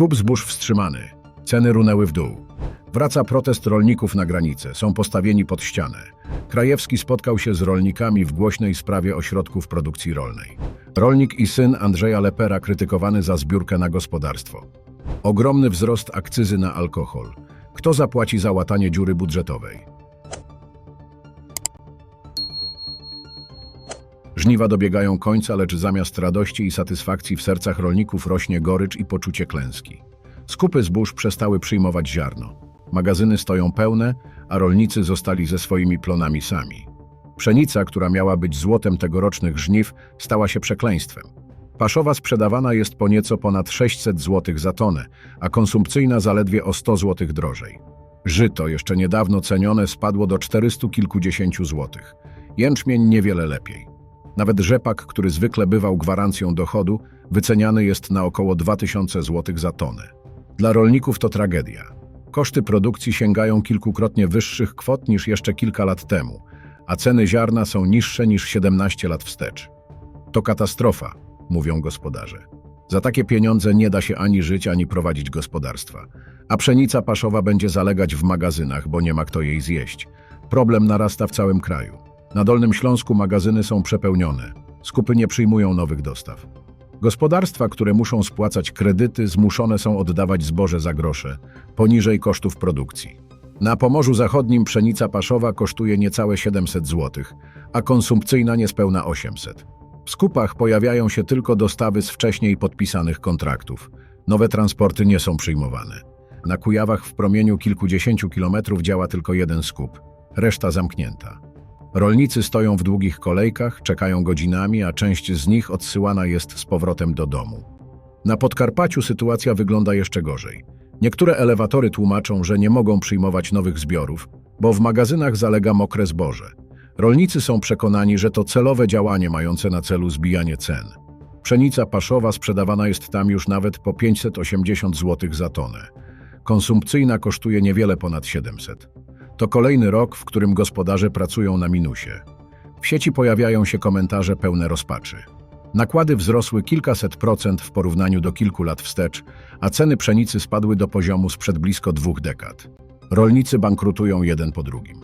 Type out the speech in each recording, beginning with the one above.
Skup zbóż wstrzymany. Ceny runęły w dół. Wraca protest rolników na granicę. Są postawieni pod ścianę. Krajewski spotkał się z rolnikami w głośnej sprawie ośrodków produkcji rolnej. Rolnik i syn Andrzeja Lepera krytykowany za zbiórkę na gospodarstwo. Ogromny wzrost akcyzy na alkohol. Kto zapłaci za łatanie dziury budżetowej? Żniwa dobiegają końca, lecz zamiast radości i satysfakcji w sercach rolników rośnie gorycz i poczucie klęski. Skupy zbóż przestały przyjmować ziarno. Magazyny stoją pełne, a rolnicy zostali ze swoimi plonami sami. Pszenica, która miała być złotem tegorocznych żniw, stała się przekleństwem. Paszowa sprzedawana jest po nieco ponad 600 zł za tonę, a konsumpcyjna zaledwie o 100 zł drożej. Żyto, jeszcze niedawno cenione, spadło do 400 kilkudziesięciu złotych. Jęczmień niewiele lepiej. Nawet rzepak, który zwykle bywał gwarancją dochodu, wyceniany jest na około 2000 zł za tonę. Dla rolników to tragedia. Koszty produkcji sięgają kilkukrotnie wyższych kwot niż jeszcze kilka lat temu, a ceny ziarna są niższe niż 17 lat wstecz. To katastrofa, mówią gospodarze. Za takie pieniądze nie da się ani żyć, ani prowadzić gospodarstwa. A pszenica paszowa będzie zalegać w magazynach, bo nie ma kto jej zjeść. Problem narasta w całym kraju. Na Dolnym Śląsku magazyny są przepełnione. Skupy nie przyjmują nowych dostaw. Gospodarstwa, które muszą spłacać kredyty, zmuszone są oddawać zboże za grosze, poniżej kosztów produkcji. Na Pomorzu Zachodnim pszenica paszowa kosztuje niecałe 700 zł, a konsumpcyjna niespełna 800. W skupach pojawiają się tylko dostawy z wcześniej podpisanych kontraktów. Nowe transporty nie są przyjmowane. Na Kujawach w promieniu kilkudziesięciu kilometrów działa tylko jeden skup, reszta zamknięta. Rolnicy stoją w długich kolejkach, czekają godzinami, a część z nich odsyłana jest z powrotem do domu. Na Podkarpaciu sytuacja wygląda jeszcze gorzej. Niektóre elewatory tłumaczą, że nie mogą przyjmować nowych zbiorów, bo w magazynach zalega mokre zboże. Rolnicy są przekonani, że to celowe działanie mające na celu zbijanie cen. Pszenica paszowa sprzedawana jest tam już nawet po 580 zł za tonę. Konsumpcyjna kosztuje niewiele ponad 700. To kolejny rok, w którym gospodarze pracują na minusie. W sieci pojawiają się komentarze pełne rozpaczy. Nakłady wzrosły kilkaset procent w porównaniu do kilku lat wstecz, a ceny pszenicy spadły do poziomu sprzed blisko dwóch dekad. Rolnicy bankrutują jeden po drugim.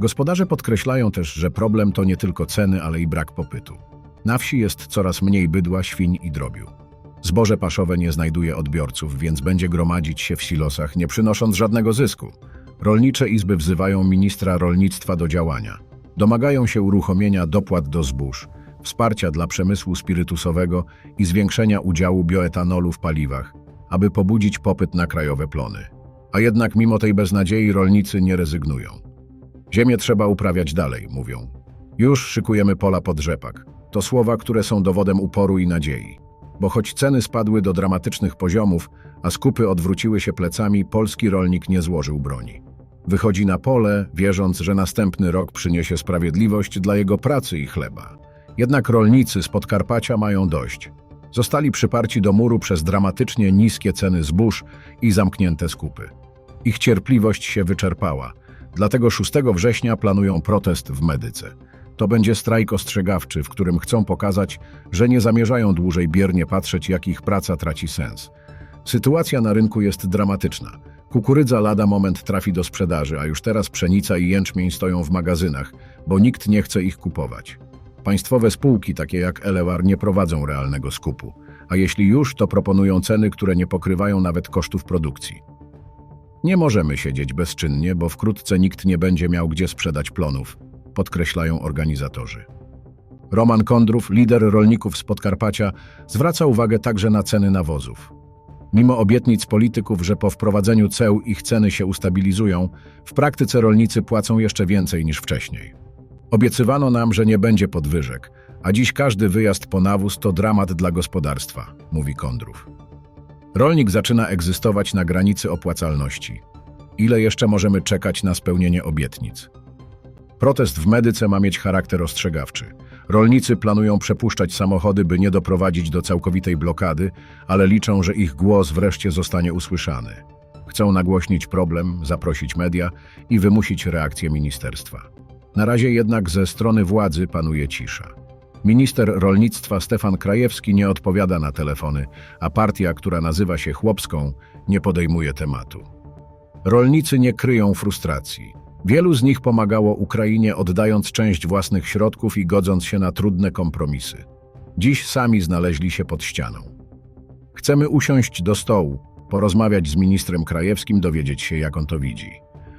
Gospodarze podkreślają też, że problem to nie tylko ceny, ale i brak popytu. Na wsi jest coraz mniej bydła, świń i drobiu. Zboże paszowe nie znajduje odbiorców, więc będzie gromadzić się w silosach, nie przynosząc żadnego zysku. Rolnicze izby wzywają ministra rolnictwa do działania. Domagają się uruchomienia dopłat do zbóż, wsparcia dla przemysłu spirytusowego i zwiększenia udziału bioetanolu w paliwach, aby pobudzić popyt na krajowe plony. A jednak mimo tej beznadziei rolnicy nie rezygnują. Ziemię trzeba uprawiać dalej, mówią. Już szykujemy pola pod rzepak. To słowa, które są dowodem uporu i nadziei. Bo choć ceny spadły do dramatycznych poziomów, a skupy odwróciły się plecami, polski rolnik nie złożył broni. Wychodzi na pole, wierząc, że następny rok przyniesie sprawiedliwość dla jego pracy i chleba. Jednak rolnicy z Podkarpacia mają dość. Zostali przyparci do muru przez dramatycznie niskie ceny zbóż i zamknięte skupy. Ich cierpliwość się wyczerpała, dlatego 6 września planują protest w Medyce. To będzie strajk ostrzegawczy, w którym chcą pokazać, że nie zamierzają dłużej biernie patrzeć, jak ich praca traci sens. Sytuacja na rynku jest dramatyczna. Kukurydza lada moment trafi do sprzedaży, a już teraz pszenica i jęczmień stoją w magazynach, bo nikt nie chce ich kupować. Państwowe spółki, takie jak Elewar, nie prowadzą realnego skupu, a jeśli już, to proponują ceny, które nie pokrywają nawet kosztów produkcji. Nie możemy siedzieć bezczynnie, bo wkrótce nikt nie będzie miał gdzie sprzedać plonów, podkreślają organizatorzy. Roman Kondrów, lider rolników z Podkarpacia, zwraca uwagę także na ceny nawozów. Mimo obietnic polityków, że po wprowadzeniu ceł ich ceny się ustabilizują, w praktyce rolnicy płacą jeszcze więcej niż wcześniej. Obiecywano nam, że nie będzie podwyżek, a dziś każdy wyjazd po nawóz to dramat dla gospodarstwa, mówi Kondrów. Rolnik zaczyna egzystować na granicy opłacalności. Ile jeszcze możemy czekać na spełnienie obietnic? Protest w Medyce ma mieć charakter ostrzegawczy. Rolnicy planują przepuszczać samochody, by nie doprowadzić do całkowitej blokady, ale liczą, że ich głos wreszcie zostanie usłyszany. Chcą nagłośnić problem, zaprosić media i wymusić reakcję ministerstwa. Na razie jednak ze strony władzy panuje cisza. Minister rolnictwa Stefan Krajewski nie odpowiada na telefony, a partia, która nazywa się Chłopską, nie podejmuje tematu. Rolnicy nie kryją frustracji. Wielu z nich pomagało Ukrainie oddając część własnych środków i godząc się na trudne kompromisy. Dziś sami znaleźli się pod ścianą. Chcemy usiąść do stołu, porozmawiać z ministrem Krajewskim, dowiedzieć się, jak on to widzi.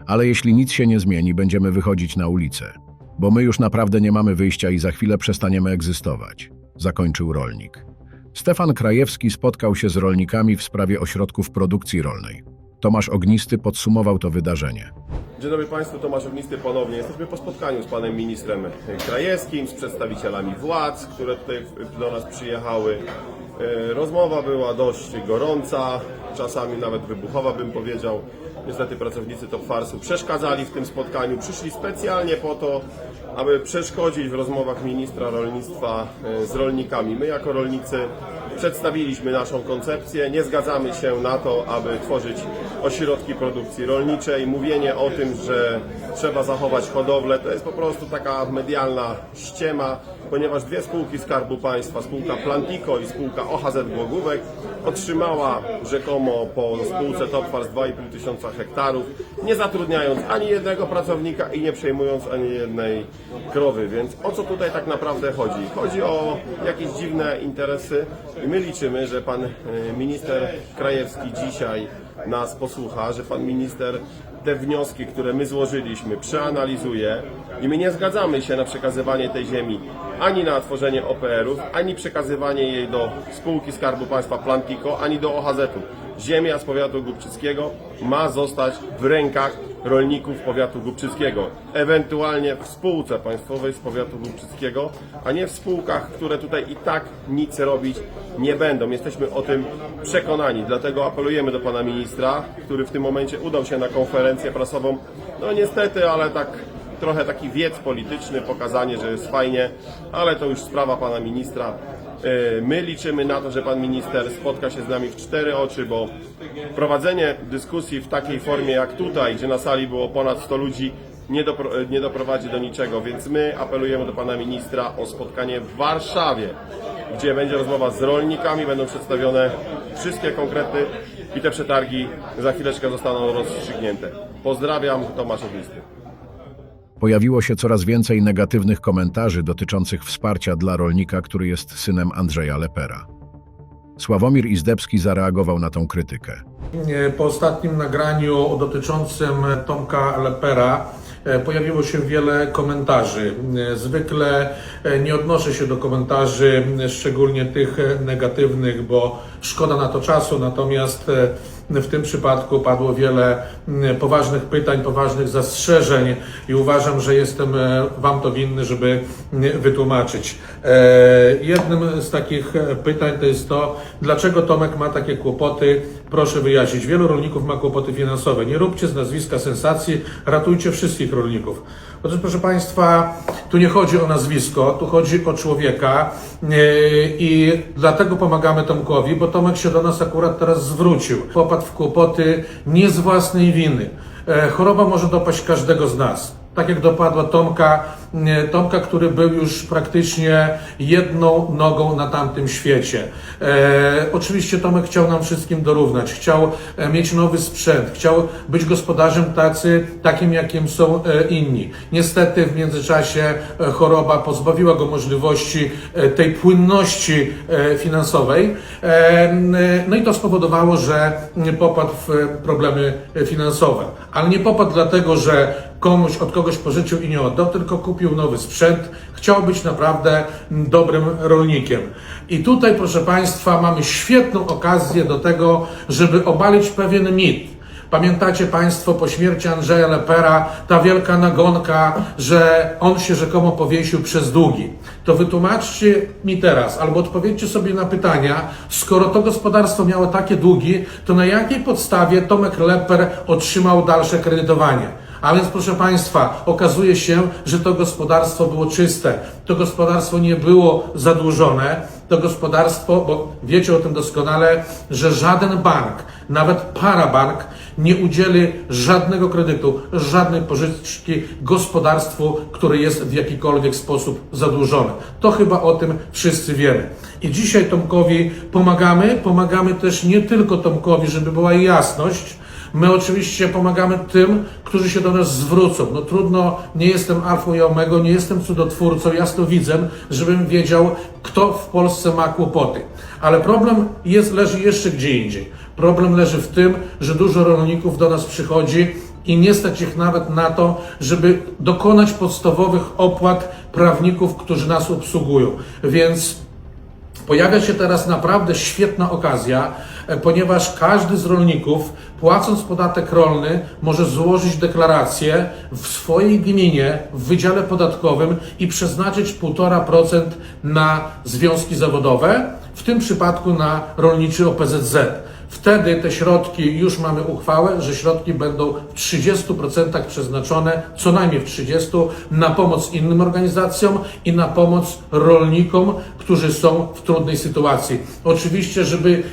Ale jeśli nic się nie zmieni, będziemy wychodzić na ulicę, bo my już naprawdę nie mamy wyjścia i za chwilę przestaniemy egzystować, zakończył rolnik. Stefan Krajewski spotkał się z rolnikami w sprawie ośrodków produkcji rolnej. Tomasz Ognisty podsumował to wydarzenie. Dzień dobry Państwu, Tomasz Ognisty ponownie. Jesteśmy po spotkaniu z Panem Ministrem Krajewskim, z przedstawicielami władz, które tutaj do nas przyjechały. E, Rozmowa była dość gorąca, czasami nawet wybuchowa bym powiedział. Niestety pracownicy Top Farsu przeszkadzali w tym spotkaniu. Przyszli specjalnie po to, aby przeszkodzić w rozmowach ministra rolnictwa e, z rolnikami. My jako rolnicy przedstawiliśmy naszą koncepcję. Nie zgadzamy się na to, aby tworzyć ośrodki produkcji rolniczej. Mówienie o tym, że trzeba zachować hodowlę, to jest po prostu taka medialna ściema, ponieważ dwie spółki Skarbu Państwa, spółka Plantico i spółka OHZ Głogówek, otrzymała rzekomo po spółce Topfars 2,5 tysiąca hektarów, nie zatrudniając ani jednego pracownika i nie przejmując ani jednej krowy. Więc o co tutaj tak naprawdę chodzi? Chodzi o jakieś dziwne interesy my liczymy, że pan e, minister Krajewski dzisiaj nas posłucha, że pan minister te wnioski, które my złożyliśmy, przeanalizuje i my nie zgadzamy się na przekazywanie tej ziemi ani na tworzenie OPR-ów, ani przekazywanie jej do spółki Skarbu Państwa Plantico, ani do OHZ-u. Ziemia z powiatu głubczyckiego ma zostać w rękach rolników powiatu głubczyckiego, ewentualnie w spółce państwowej z powiatu głubczyckiego, a nie w spółkach, które tutaj i tak nic robić nie będą. Jesteśmy o tym przekonani, dlatego apelujemy do pana ministra, który w tym momencie udał się na konferencję prasową. No niestety, ale tak trochę taki wiec polityczny, pokazanie, że jest fajnie, ale to już sprawa pana ministra. Yy, My liczymy na to, że pan minister spotka się z nami w cztery oczy, bo prowadzenie dyskusji w takiej formie jak tutaj, gdzie na sali było ponad 100 ludzi, nie, dopro, nie doprowadzi do niczego, więc my apelujemy do pana ministra o spotkanie w Warszawie, gdzie będzie rozmowa z rolnikami, będą przedstawione wszystkie konkrety i te przetargi za chwileczkę zostaną rozstrzygnięte. Pozdrawiam, Tomasz Ognisty. Pojawiło się coraz więcej negatywnych komentarzy dotyczących wsparcia dla rolnika, który jest synem Andrzeja Lepera. Sławomir Izdebski zareagował na tą krytykę. Po ostatnim nagraniu dotyczącym Tomka Lepera e, pojawiło się wiele komentarzy. E, Zwykle e, nie odnoszę się do komentarzy, szczególnie tych negatywnych, bo szkoda na to czasu, natomiast w tym przypadku padło wiele mm, poważnych pytań, poważnych zastrzeżeń i uważam, że jestem e, Wam to winny, żeby mm, wytłumaczyć. E, Jednym z takich e, pytań to jest to, dlaczego Tomek ma takie kłopoty. Proszę wyjaśnić. Wielu rolników ma kłopoty finansowe. Nie róbcie z nazwiska sensacji, ratujcie wszystkich rolników. Otóż, proszę Państwa, tu nie chodzi o nazwisko, tu chodzi o człowieka e, i dlatego pomagamy Tomkowi, bo Tomek się do nas akurat teraz zwrócił. Popadł w kłopoty nie z własnej winy. E, Choroba może dopaść każdego z nas. Tak jak dopadła Tomka, Tomka, który był już praktycznie jedną nogą na tamtym świecie. E, oczywiście Tomek chciał nam wszystkim dorównać, chciał e, mieć nowy sprzęt, chciał być gospodarzem tacy, takim jakim są e, inni. Niestety w międzyczasie e, choroba pozbawiła go możliwości tej płynności finansowej. E, No i to spowodowało, że popadł w problemy finansowe. Ale nie popadł dlatego, że komuś od kogoś pożyczył i nie oddał, tylko kupił nowy sprzęt, chciał być naprawdę dobrym rolnikiem. I tutaj, proszę Państwa, mamy świetną okazję do tego, żeby obalić pewien mit. Pamiętacie Państwo po śmierci Andrzeja Lepera ta wielka nagonka, że on się rzekomo powiesił przez długi. To wytłumaczcie mi teraz, albo odpowiedzcie sobie na pytania, skoro to gospodarstwo miało takie długi, to na jakiej podstawie Tomek Leper otrzymał dalsze kredytowanie? A więc proszę Państwa, okazuje się, że to gospodarstwo było czyste. To gospodarstwo nie było zadłużone. To gospodarstwo, bo wiecie o tym doskonale, że żaden bank nawet parabank nie udzieli żadnego kredytu, żadnej pożyczki gospodarstwu, które jest w jakikolwiek sposób zadłużone. To chyba o tym wszyscy wiemy. I dzisiaj Tomkowi pomagamy, pomagamy też nie tylko Tomkowi, żeby była jasność, My oczywiście pomagamy tym, którzy się do nas zwrócą. No trudno, nie jestem alfą i omegą, nie jestem cudotwórcą, jasnowidzem, żebym wiedział, kto w Polsce ma kłopoty. Ale problem jest, leży jeszcze gdzie indziej. Problem leży w tym, że dużo rolników do nas przychodzi i nie stać ich nawet na to, żeby dokonać podstawowych opłat prawników, którzy nas obsługują. Więc Pojawia się teraz naprawdę świetna okazja, e, ponieważ każdy z rolników, płacąc podatek rolny, może złożyć deklarację w swojej gminie, w wydziale podatkowym i przeznaczyć 1,5% na związki zawodowe, w tym przypadku na rolniczy OPZZ. Wtedy te środki, już mamy uchwałę, że środki będą w 30% przeznaczone, co najmniej w 30%, na pomoc innym organizacjom i na pomoc rolnikom, którzy są w trudnej sytuacji. Oczywiście, żeby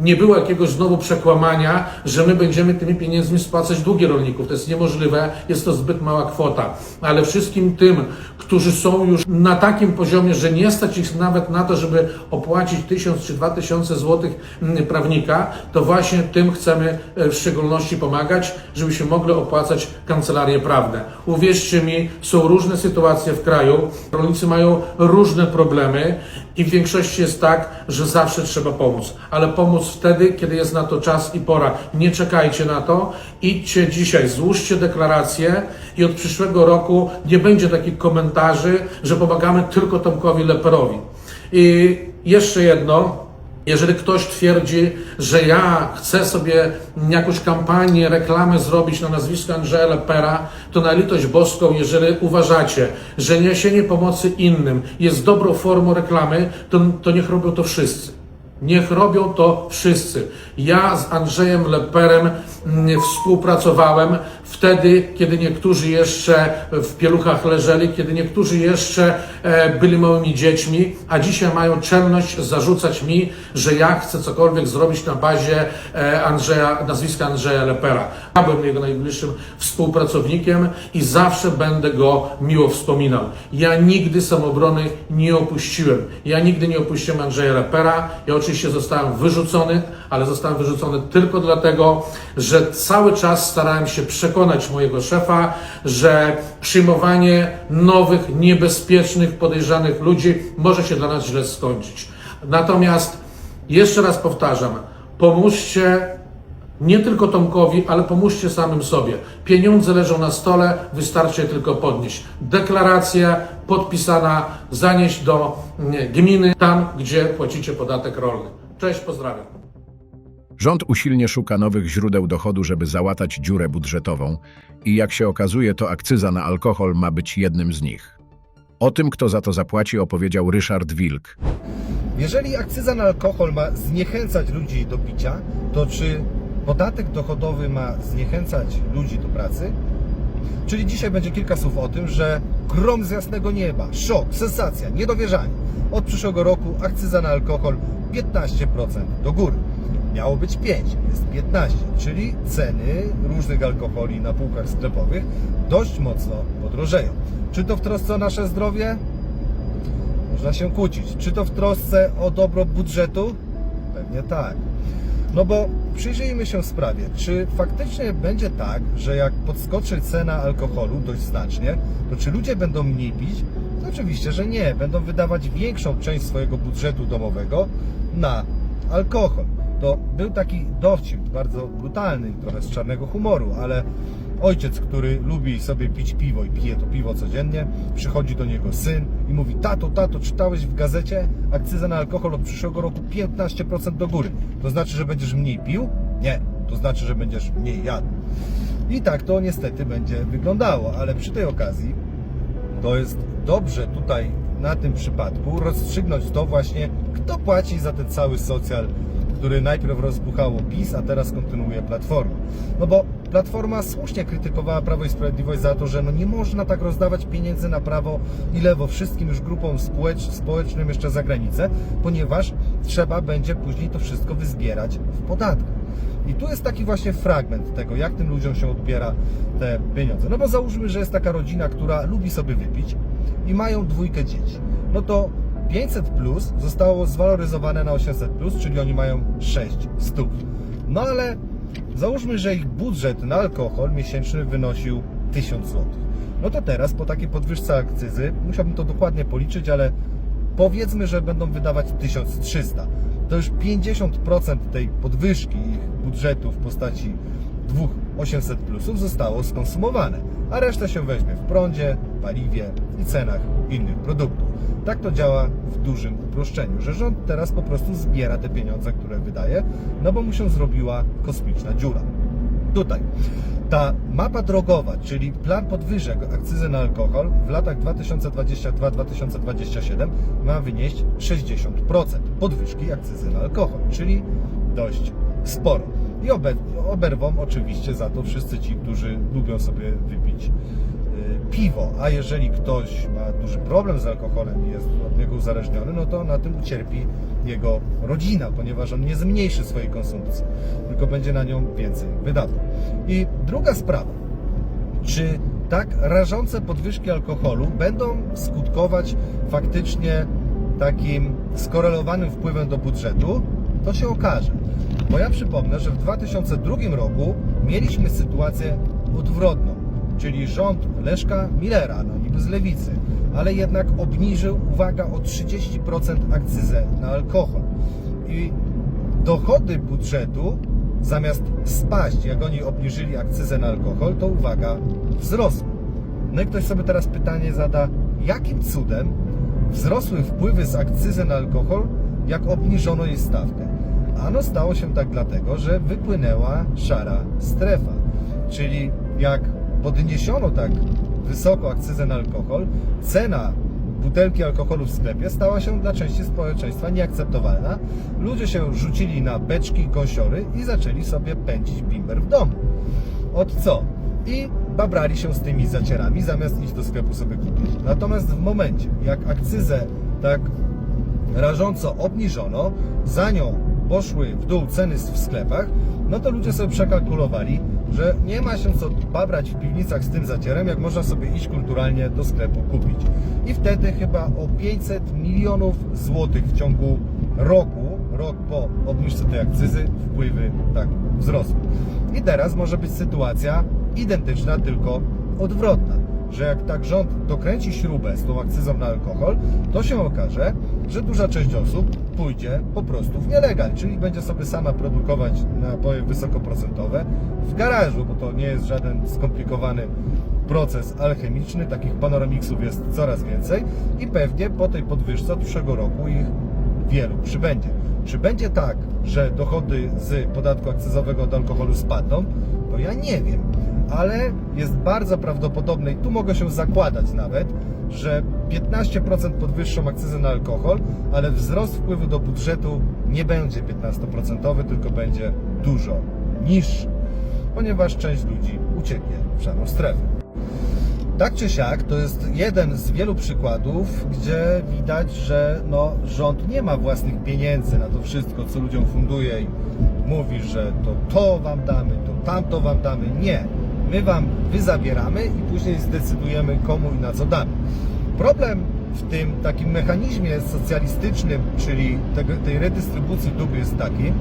nie było jakiegoś znowu przekłamania, że my będziemy tymi pieniędzmi spłacać długi rolników. To jest niemożliwe, jest to zbyt mała kwota. Ale wszystkim tym, którzy są już na takim poziomie, że nie stać ich nawet na to, żeby opłacić 1000 czy 2000 złotych mm, prawnika, to właśnie tym chcemy e, w szczególności pomagać, żebyśmy mogli opłacać kancelarie prawne. Uwierzcie mi, są różne sytuacje w kraju, rolnicy mają różne problemy i w większości jest tak, że zawsze trzeba pomóc. Ale pomóc wtedy, kiedy jest na to czas i pora. Nie czekajcie na to, idźcie dzisiaj, złóżcie deklarację i od przyszłego roku nie będzie takich komentarzy, że pomagamy tylko Tomkowi Leperowi. I jeszcze jedno, jeżeli ktoś twierdzi, że ja chcę sobie jakąś kampanię, reklamę zrobić na nazwisko Andrzeja Lepera, to na litość boską, jeżeli uważacie, że niesienie pomocy innym jest dobrą formą reklamy, to, to niech robią to wszyscy. Niech robią to wszyscy. Ja z Andrzejem Leperem mm, współpracowałem wtedy, kiedy niektórzy jeszcze w pieluchach leżeli, kiedy niektórzy jeszcze e, byli małymi dziećmi, a dzisiaj mają czelność zarzucać mi, że ja chcę cokolwiek zrobić na bazie e, Andrzeja, nazwiska Andrzeja Lepera. Ja byłem jego najbliższym współpracownikiem i zawsze będę go miło wspominał. Ja nigdy samobrony nie opuściłem. Ja nigdy nie opuściłem Andrzeja Lepera. Ja oczywiście zostałem wyrzucony, ale zostałem wyrzucony tylko dlatego, że cały czas starałem się przekonać mojego szefa, że przyjmowanie nowych, niebezpiecznych, podejrzanych ludzi może się dla nas źle skończyć. Natomiast jeszcze raz powtarzam, pomóżcie nie tylko Tomkowi, ale pomóżcie samym sobie. Pieniądze leżą na stole, wystarczy je tylko podnieść. Deklaracja podpisana, zanieść do mm, gminy, tam gdzie płacicie podatek rolny. Cześć, pozdrawiam. Rząd usilnie szuka nowych źródeł dochodu, żeby załatać dziurę budżetową i jak się okazuje, to akcyza na alkohol ma być jednym z nich. O tym, kto za to zapłaci, opowiedział Ryszard Wilk. Jeżeli akcyza na alkohol ma zniechęcać ludzi do picia, to czy podatek dochodowy ma zniechęcać ludzi do pracy? Czyli dzisiaj będzie kilka słów o tym, że grom z jasnego nieba, szok, sensacja, niedowierzanie. Od przyszłego roku akcyza na alkohol 15% do góry. Miało być 5, jest 15, czyli ceny różnych alkoholi na półkach sklepowych dość mocno podrożeją. Czy to w trosce o nasze zdrowie? Można się kłócić. Czy to w trosce o dobro budżetu? Pewnie tak. No bo przyjrzyjmy się sprawie, czy faktycznie będzie tak, że jak podskoczy cena alkoholu dość znacznie, to czy ludzie będą mniej pić? No oczywiście, że nie. Będą wydawać większą część swojego budżetu domowego na alkohol. To był taki dowcip, bardzo brutalny, trochę z czarnego humoru, ale ojciec, który lubi sobie pić piwo i pije to piwo codziennie, przychodzi do niego syn i mówi: Tato, tato, czytałeś w gazecie akcyza na alkohol od przyszłego roku 15% do góry. To znaczy, że będziesz mniej pił? Nie. To znaczy, że będziesz mniej jadł. I tak to niestety będzie wyglądało, ale przy tej okazji to jest dobrze tutaj na tym przypadku rozstrzygnąć to właśnie, kto płaci za ten cały socjal, który najpierw rozbuchało PiS, a teraz kontynuuje Platforma. No bo Platforma słusznie krytykowała Prawo i Sprawiedliwość za to, że no nie można tak rozdawać pieniędzy na prawo i lewo wszystkim już grupom społecz- społecznym jeszcze za granicę, ponieważ trzeba będzie później to wszystko wyzbierać w podatkach. I tu jest taki właśnie fragment tego, jak tym ludziom się odbiera te pieniądze. No bo załóżmy, że jest taka rodzina, która lubi sobie wypić i mają dwójkę dzieci. No to 500 plus zostało zwaloryzowane na 800 plus, czyli oni mają 6 stóp. No ale załóżmy, że ich budżet na alkohol miesięczny wynosił 1000 zł. No to teraz po takiej podwyżce akcyzy, musiałbym to dokładnie policzyć, ale powiedzmy, że będą wydawać 1300. To już 50% tej podwyżki ich budżetu w postaci dwóch 800 plusów zostało skonsumowane, a reszta się weźmie w prądzie, paliwie i cenach innych produktów. Tak to działa w dużym uproszczeniu, że rząd teraz po prostu zbiera te pieniądze, które wydaje, no bo mu się zrobiła kosmiczna dziura. Tutaj ta mapa drogowa, czyli plan podwyżek akcyzy na alkohol w latach 2022-2027 ma wynieść 60% podwyżki akcyzy na alkohol, czyli dość sporo. I obe, oberwą oczywiście za to wszyscy ci, którzy lubią sobie wypić y, piwo, a jeżeli ktoś ma duży problem z alkoholem i jest od niego uzależniony, no to na tym ucierpi jego rodzina, ponieważ on nie zmniejszy swojej konsumpcji, tylko będzie na nią więcej wydawał. I druga sprawa, czy tak rażące podwyżki alkoholu będą skutkować faktycznie takim skorelowanym wpływem do budżetu, to się okaże. Bo ja przypomnę, że w 2002 roku mieliśmy sytuację odwrotną, czyli rząd Leszka Millera, no niby z lewicy, ale jednak obniżył, uwaga, o 30% akcyzę na alkohol. I dochody budżetu zamiast spaść, jak oni obniżyli akcyzę na alkohol, to uwaga, wzrosły. No i ktoś sobie teraz pytanie zada, jakim cudem wzrosły wpływy z akcyzy na alkohol, jak obniżono jej stawkę? Ano stało się tak dlatego, że wypłynęła szara strefa. Czyli jak podniesiono tak wysoko akcyzę na alkohol, cena butelki alkoholu w sklepie stała się dla części społeczeństwa nieakceptowalna. Ludzie się rzucili na beczki, gąsiory i zaczęli sobie pędzić bimber w domu. Od co? I babrali się z tymi zacierami, zamiast iść do sklepu sobie kupić. Natomiast w momencie, jak akcyzę tak rażąco obniżono, za nią poszły w dół ceny w sklepach, no to ludzie sobie przekalkulowali, że nie ma się co babrać w piwnicach z tym zacierem, jak można sobie iść kulturalnie do sklepu kupić. I wtedy chyba o 500 milionów złotych w ciągu roku, rok po obniżce tej akcyzy, wpływy tak wzrosły. I teraz może być sytuacja identyczna, tylko odwrotna że jak tak rząd dokręci śrubę z tą akcyzą na alkohol, to się okaże, że duża część osób pójdzie po prostu w nielegal, czyli będzie sobie sama produkować napoje wysokoprocentowe w garażu, bo to nie jest żaden skomplikowany proces alchemiczny, takich panoramiksów jest coraz więcej i pewnie po tej podwyżce od przyszłego roku ich wielu przybędzie. Czy będzie tak, że dochody z podatku akcyzowego od alkoholu spadną? To ja nie wiem, ale jest bardzo prawdopodobne i tu mogę się zakładać nawet, że 15% podwyższą akcyzę na alkohol, ale wzrost wpływu do budżetu nie będzie 15%, tylko będzie dużo niższy, ponieważ część ludzi ucieknie w szarą strefę. Tak czy siak, to jest jeden z wielu przykładów, gdzie widać, że no, rząd nie ma własnych pieniędzy na to wszystko, co ludziom funduje i mówi, że to to wam damy, to tamto wam damy. Nie. My wam wyzabieramy i później zdecydujemy komu i na co damy. Problem w tym takim mechanizmie socjalistycznym, czyli tego, tej redystrybucji dóbr jest taki,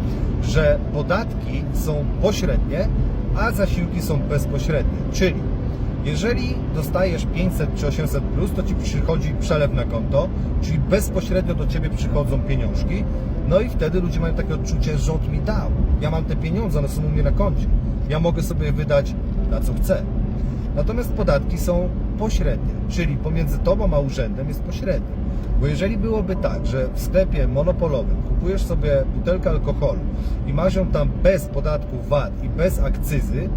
że podatki są pośrednie, a zasiłki są bezpośrednie. Czyli jeżeli dostajesz 500 czy 800 plus, to ci przychodzi przelew na konto, czyli bezpośrednio do ciebie przychodzą pieniążki. No i wtedy ludzie mają takie odczucie, że rząd mi dał. Ja mam te pieniądze, one są u mnie na koncie. Ja mogę sobie wydać na co chcę. Natomiast podatki są pośrednie, czyli pomiędzy tobą a urzędem jest pośrednie. Bo jeżeli byłoby tak, że w sklepie monopolowym kupujesz sobie butelkę alkoholu i masz ją tam bez podatku VAT i bez akcyzy,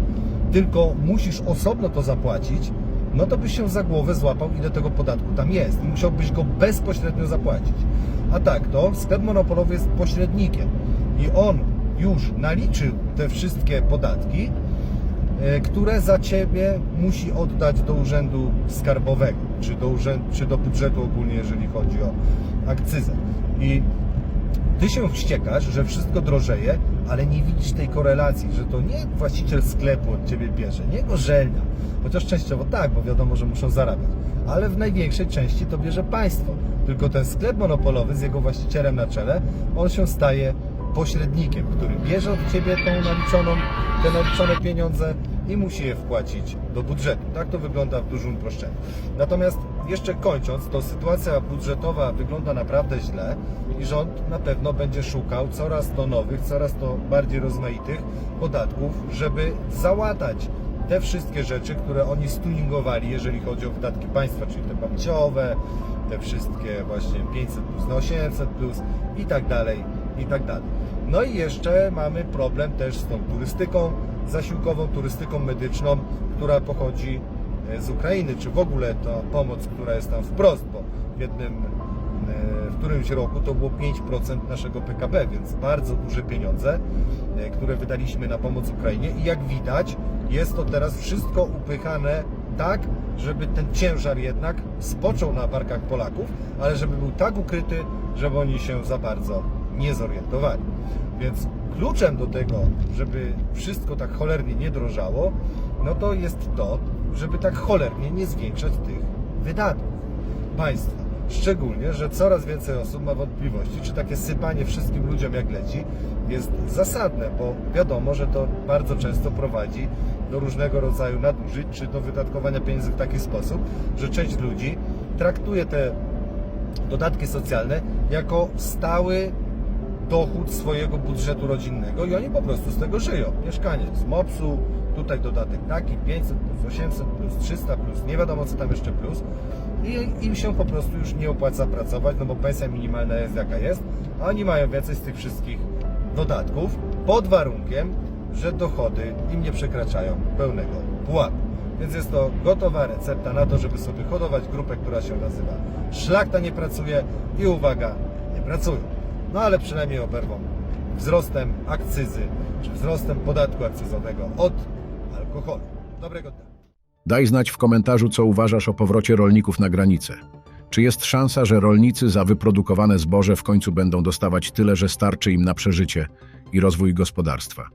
tylko musisz osobno to zapłacić, no to byś się za głowę złapał, ile tego podatku tam jest i musiałbyś go bezpośrednio zapłacić. A tak to sklep monopolowy jest pośrednikiem i on już naliczył te wszystkie podatki, które za ciebie musi oddać do urzędu skarbowego, czy do, urzędu, czy do budżetu ogólnie, jeżeli chodzi o akcyzę. I Ty się wściekasz, że wszystko drożeje, ale nie widzisz tej korelacji, że to nie właściciel sklepu od ciebie bierze, nie gorzelnia. Chociaż częściowo tak, bo wiadomo, że muszą zarabiać. Ale w największej części to bierze państwo. Tylko ten sklep monopolowy z jego właścicielem na czele, on się staje pośrednikiem, który bierze od ciebie tą naliczoną, te naliczone pieniądze i musi je wpłacić do budżetu. Tak to wygląda w dużym uproszczeniu. Natomiast jeszcze kończąc, to sytuacja budżetowa wygląda naprawdę źle i rząd na pewno będzie szukał coraz to nowych, coraz to bardziej rozmaitych podatków, żeby załatać te wszystkie rzeczy, które oni stuningowali, jeżeli chodzi o wydatki państwa, czyli te pamięciowe, te wszystkie właśnie 500 plus na 800 plus i tak dalej, i tak dalej. No i jeszcze mamy problem też z tą turystyką zasiłkową, turystyką medyczną, która pochodzi e, z Ukrainy, czy w ogóle ta pomoc, która jest tam wprost, bo w jednym, e, w którymś roku to było 5% naszego PKB, więc bardzo duże pieniądze, e, które wydaliśmy na pomoc Ukrainie i jak widać jest to teraz wszystko upychane tak, żeby ten ciężar jednak spoczął na barkach Polaków, ale żeby był tak ukryty, żeby oni się za bardzo nie zorientowali. Więc kluczem do tego, żeby wszystko tak cholernie nie drożało, no to jest to, żeby tak cholernie nie zwiększać tych wydatków państwa. Szczególnie, że coraz więcej osób ma wątpliwości, czy takie sypanie wszystkim ludziom jak leci jest zasadne, bo wiadomo, że to bardzo często prowadzi do różnego rodzaju nadużyć, czy do wydatkowania pieniędzy w taki sposób, że część ludzi traktuje te dodatki socjalne jako stały dochód swojego budżetu rodzinnego i oni po prostu z tego żyją. Mieszkanie z MOPS-u, tutaj dodatek taki, 500 plus 800 plus 300 plus, nie wiadomo co tam jeszcze plus i im się po prostu już nie opłaca pracować, no bo pensja minimalna jest jaka jest, a oni mają więcej z tych wszystkich dodatków pod warunkiem, że dochody im nie przekraczają pełnego pułapu. Więc jest to gotowa recepta na to, żeby sobie hodować grupę, która się nazywa Szlachta nie pracuje i uwaga, nie pracują. No ale przynajmniej oberwą wzrostem akcyzy, czy wzrostem podatku akcyzowego od alkoholu. Dobrego dnia. Daj znać w komentarzu, co uważasz o powrocie rolników na granicę. Czy jest szansa, że rolnicy za wyprodukowane zboże w końcu będą dostawać tyle, że starczy im na przeżycie i rozwój gospodarstwa?